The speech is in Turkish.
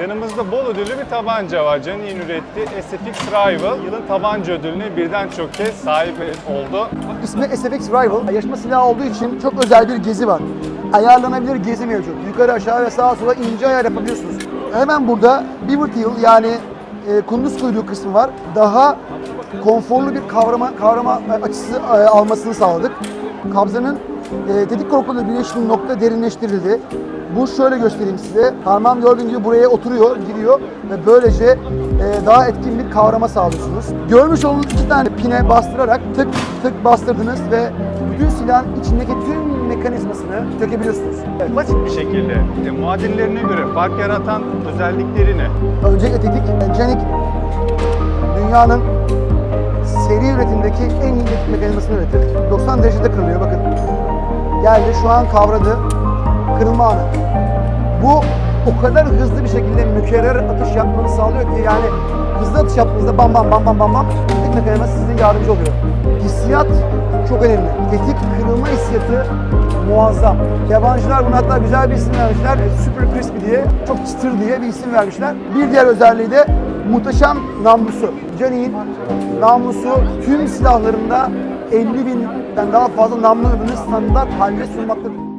Yanımızda bol ödüllü bir tabanca var. Canik'in ürettiği SFX Rival. Yılın tabanca ödülüne birden çok kez sahip oldu. İsmi SFX Rival. Yarışma silahı olduğu için çok özel bir gezi var. Ayarlanabilir gezi mevcut. Yukarı aşağı ve sağa sola ince ayar yapabiliyorsunuz. Hemen burada Beaver Tail yani e, kunduz kuyruğu kısmı var. Daha konforlu bir kavrama kavrama açısı e, almasını sağladık. Kabzanın e, tetik korkuyla birleştiği nokta derinleştirildi. Bu şöyle göstereyim size. Parmağım gördüğün gibi buraya oturuyor, giriyor ve böylece e, daha etkin bir kavrama sağlıyorsunuz. Görmüş olduğunuz iki tane pine bastırarak tık tık bastırdınız ve bütün silahın içindeki tüm mekanizmasını sökebiliyorsunuz. Evet. Basit bir şekilde e, muadillerine göre fark yaratan özelliklerini Öncelikle tetik, e, Canik dünyanın seri üretimdeki en iyi mekanizmasını üretir. 90 derecede kırılıyor bakın. Geldi şu an kavradı. Kırılma anı. Bu o kadar hızlı bir şekilde mükerrer atış yapmanı sağlıyor ki yani hızlı atış yaptığınızda bam bam bam bam bam bam tetik mekanizması size yardımcı oluyor. Hissiyat çok önemli. Tetik kırılma hissiyatı muazzam. Yabancılar buna hatta güzel bir isim vermişler. E, Super Crispy diye, çok çıtır diye bir isim vermişler. Bir diğer özelliği de muhteşem namlusu. Canik'in namlusu tüm silahlarında 50 binden daha fazla namlu ürünü standart halde sunmaktadır.